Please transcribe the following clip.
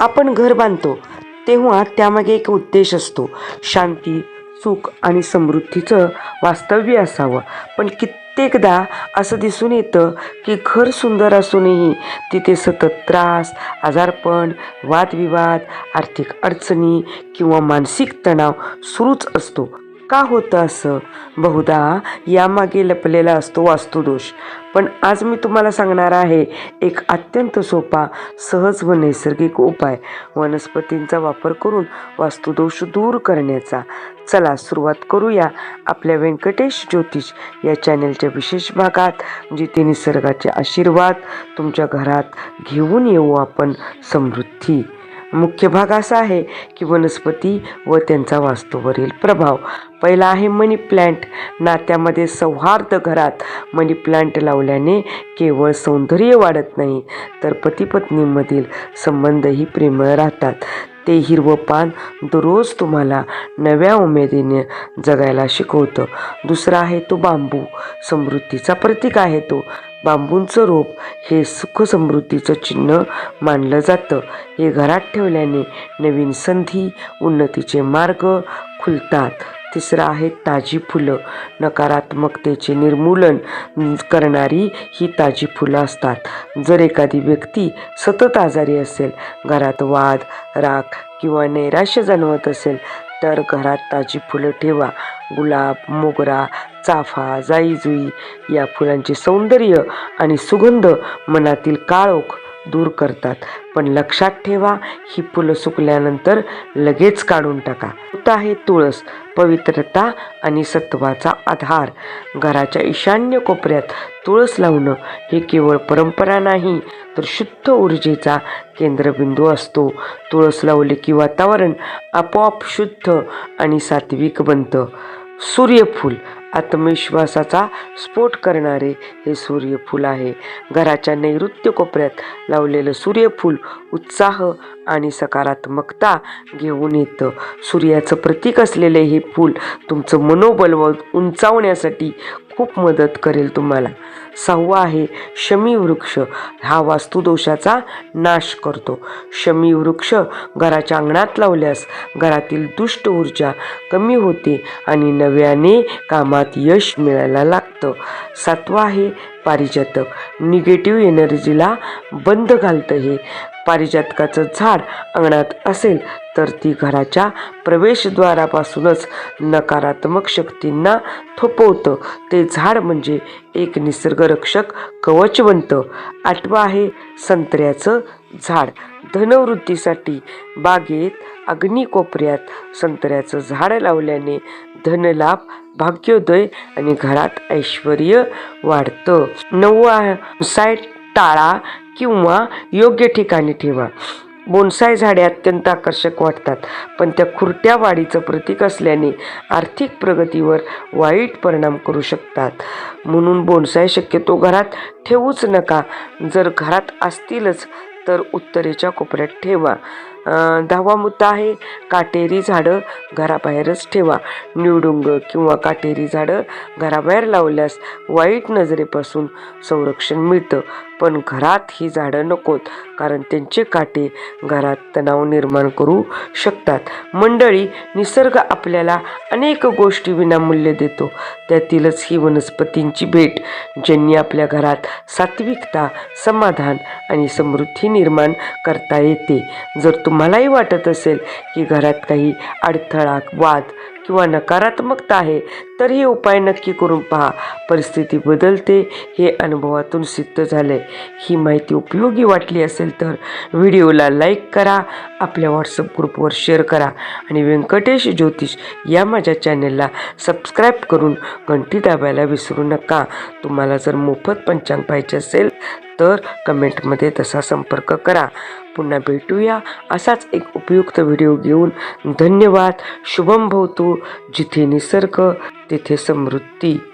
आपण घर बांधतो तेव्हा त्यामागे एक उद्देश असतो. शांती सुख आणि समृद्धीचं वास्तव्य असावं. पण कित्येकदा असं दिसून येतं की घर सुंदर असूनही तिथे सतत त्रास आजारपण वादविवाद आर्थिक अडचणी किंवा मानसिक तणाव सुरूच असतो. का होतं असं? बहुधा यामागे लपलेला असतो वास्तुदोष. पण आज मी तुम्हाला सांगणार आहे एक अत्यंत सोपा सहज व नैसर्गिक उपाय. वनस्पतींचा वापर करून वास्तुदोष दूर करण्याचा. चला सुरुवात करूया आपल्या व्यंकटेश ज्योतिष या चॅनलच्या विशेष भागात जिथे निसर्गाचे आशीर्वाद तुमच्या घरात घेऊन येऊ आपण समृद्धी. मुख्य भाग असा आहे की वनस्पती व त्यांचा वास्तूवरील प्रभाव. पहिला आहे मनी प्लांट नात्यामध्ये सौहार्द घरात मनी प्लांट लावल्याने केवळ सौंदर्य वाढत नाही तर पतीपत्नीमधील संबंधही प्रेमळ राहतात. ते हिरवं पान दररोज तुम्हाला नव्या उमेदीने जगायला शिकवतं. दुसरा आहे तो बांबू. समृद्धीचा प्रतीक आहे तो. बांबूंचं रोप हे सुखसमृद्धीचं चिन्ह मानलं जातं. हे घरात ठेवल्याने नवीन संधी उन्नतीचे मार्ग खुलतात. तिसरं आहे ताजी फुलं. नकारात्मकतेचे निर्मूलन करणारी ही ताजी फुलं असतात. जर एखादी व्यक्ती सतत आजारी असेल घरात वाद राग किंवा नैराश्य जाणवत असेल तर घरात ताजी फुलं ठेवा. गुलाब मोगरा चाफा जाईजुई या फुलांचे सौंदर्य आणि सुगंध मनातील काळोख दूर करतात. पण लक्षात ठेवा ही फुलं सुकल्यानंतर लगेच काढून टाका. होत आहे तुळस पवित्रता आणि सत्वाचा आधार. घराच्या ईशान्य कोपऱ्यात तुळस लावणं हे केवळ परंपरा नाही तर शुद्ध ऊर्जेचा केंद्रबिंदू असतो. तुळस लावले की वातावरण आपोआप शुद्ध आणि सात्विक बनतं. सूर्यफूल आत्मविश्वासाचा स्फोट करणारे हे सूर्यफूल आहे. घराच्या नैऋत्य कोपऱ्यात लावलेलं सूर्यफूल उत्साह आणि सकारात्मकता घेऊन येतं. सूर्याचं प्रतीक असलेले हे फूल तुमचं मनोबल व उंचावण्यासाठी खूप मदत करेल तुम्हाला. सहावा आहे शमी वृक्ष. हा वास्तुदोषाचा नाश करतो. शमी वृक्ष घराच्या अंगणात लावल्यास घरातील दुष्ट ऊर्जा कमी होते आणि नव्याने कामात यश मिळायला लागतं. सातवा आहे पारिजातक. निगेटिव्ह एनर्जीला बंद घालतं हे. पारिजातकाचं झाड अंगणात असेल तर ती घराच्या प्रवेशद्वारापासूनच नकारात्मक शक्तींना थोपवतं. ते झाड म्हणजे एक निसर्गरक्षक कवच बनतं आठवं आहे संत्र्याचं झाड. धनवृद्धीसाठी बागेत अग्नी कोपऱ्यात संत्र्याचं झाड लावल्याने धनलाभ भाग्योदय आणि घरात ऐश्वर वाढतं. नववा साय टाळा किंवा योग्य ठिकाणी ठेवा. बोनसाय झाडे अत्यंत आकर्षक वाटतात पण त्या खुरट्या वाढीचं प्रतीक असल्याने आर्थिक प्रगतीवर वाईट परिणाम करू शकतात. म्हणून बोनसाय शक्यतो घरात ठेवूच नका. जर घरात असतीलच तर उत्तरेच्या कोपऱ्यात ठेवा. दहावा मुद्दा आहे काटेरी झाडं घराबाहेरच ठेवा. निवडुंग किंवा काटेरी झाडं घराबाहेर लावल्यास वाईट नजरेपासून संरक्षण मिळतं. पण घरात ही झाडं नकोत कारण त्यांचे काटे घरात तणाव निर्माण करू शकतात. मंडळी निसर्ग आपल्याला अनेक गोष्टी विनामूल्य देतो. त्यातीलच ही वनस्पतींची भेट ज्यांनी आपल्या घरात सात्विकता समाधान आणि समृद्धी निर्माण करता येते. जर तुम्हालाही वाटत असेल की घरात काही अडथळा वाद किंवा नकारात्मकता आहे तर हे उपाय नक्की करून पहा. परिस्थिती बदलते हे अनुभवातून सिद्ध झाले ही माहिती उपयोगी वाटली असेल तर व्हिडिओला लाईक करा आपल्या व्हॉट्सअप ग्रुपवर शेअर करा आणि व्यंकटेश ज्योतिष या माझ्या चॅनेलला सबस्क्राईब करून घंटी दाबायला विसरू नका. तुम्हाला जर मोफत पंचांग पाहिजे असेल तर कमेंटमध्ये तसा संपर्क करा. पुन्हा भेटूया असाच एक उपयुक्त व्हिडिओ घेऊन. धन्यवाद. शुभम भवतो जिथे निसर्ग तिथे समृद्धी.